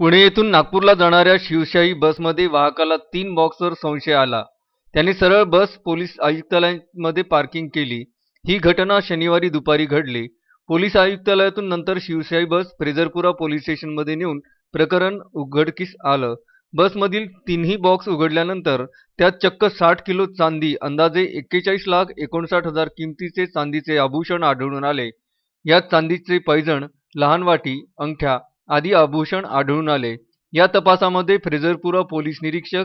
पुणे येथून नागपूरला जाणाऱ्या शिवशाही बसमध्ये वाहकाला तीन बॉक्सवर संशय आला. त्याने सरळ बस पोलीस आयुक्तालयामध्ये पार्किंग केली. ही घटना शनिवारी दुपारी घडली. पोलीस आयुक्तालयातून नंतर शिवशाही बस फ्रेझरपुरा पोलीस स्टेशनमध्ये नेऊन प्रकरण उघडकीस आलं. बसमधील तिन्ही बॉक्स उघडल्यानंतर त्यात चक्क साठ किलो चांदी अंदाजे एक्केचाळीस लाख एकोणसाठ हजार किमतीचे चांदीचे आभूषण आढळून आले. यात चांदीचे पैजण लहान वाटी अंगठ्या आदी आभूषण आढळून आले. या तपासामध्ये फ्रेझरपुरा पोलीस निरीक्षक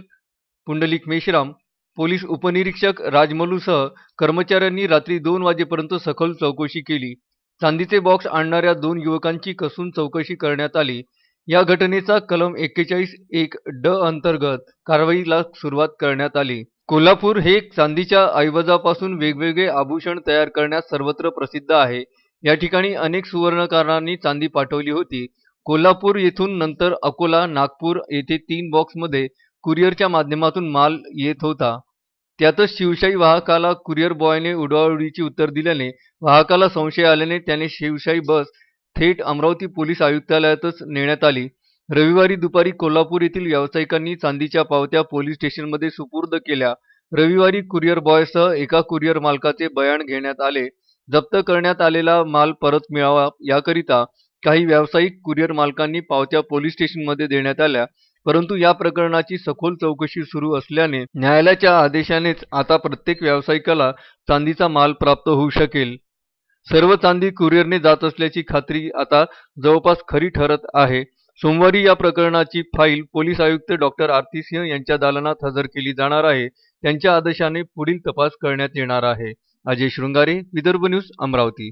पुंडलिक मेश्राम पोलीस उपनिरीक्षक राजमलूसह कर्मचाऱ्यांनी रात्री दोन वाजेपर्यंत सखोल चौकशी केली. चांदीचे बॉक्स आणणाऱ्या दोन युवकांची कसून चौकशी करण्यात आली. या घटनेचा कलम एक्केचाळीस एक ड अंतर्गत कारवाईला सुरुवात करण्यात आली. कोल्हापूर हे चांदीच्या ऐवजापासून वेगवेगळे आभूषण तयार करण्यास सर्वत्र प्रसिद्ध आहे. या ठिकाणी अनेक सुवर्णकारांनी चांदी पाठवली होती. कोल्हापूर येथून नंतर अकोला नागपूर येथे तीन बॉक्समध्ये कुरिअरच्या माध्यमातून माल येत होता. त्यातच शिवशाही वाहकाला कुरिअर बॉयने उडवाउडीची उत्तर दिल्याने वाहकाला संशय आल्याने त्याने शिवशाही बस थेट अमरावती पोलीस आयुक्तालयातच नेण्यात आली. रविवारी दुपारी कोल्हापूर येथील व्यावसायिकांनी चांदीच्या पावत्या पोलीस स्टेशनमध्ये सुपूर्द केल्या. रविवारी कुरिअर बॉयसह एका कुरिअर मालकाचे बयान घेण्यात आले. जप्त करण्यात आलेला माल परत मिळावा याकरिता काही व्यावसायिक कुरिअर मालकांनी पावत्या पोलीस स्टेशनमध्ये देण्यात आल्या. परंतु या प्रकरणाची सखोल चौकशी सुरू असल्याने न्यायालयाच्या आदेशानेच आता प्रत्येक व्यावसायिकाला चांदीचा माल प्राप्त होऊ शकेल. सर्व चांदी कुरिअरने जात असल्याची खात्री आता जवळपास खरी ठरत आहे. सोमवारी या प्रकरणाची फाईल पोलीस आयुक्त डॉक्टर आरती सिंह यांच्या दालनात हजर केली जाणार आहे. त्यांच्या आदेशाने पुढील तपास करण्यात येणार आहे. अजय शृंगारे विदर्भ न्यूज अमरावती.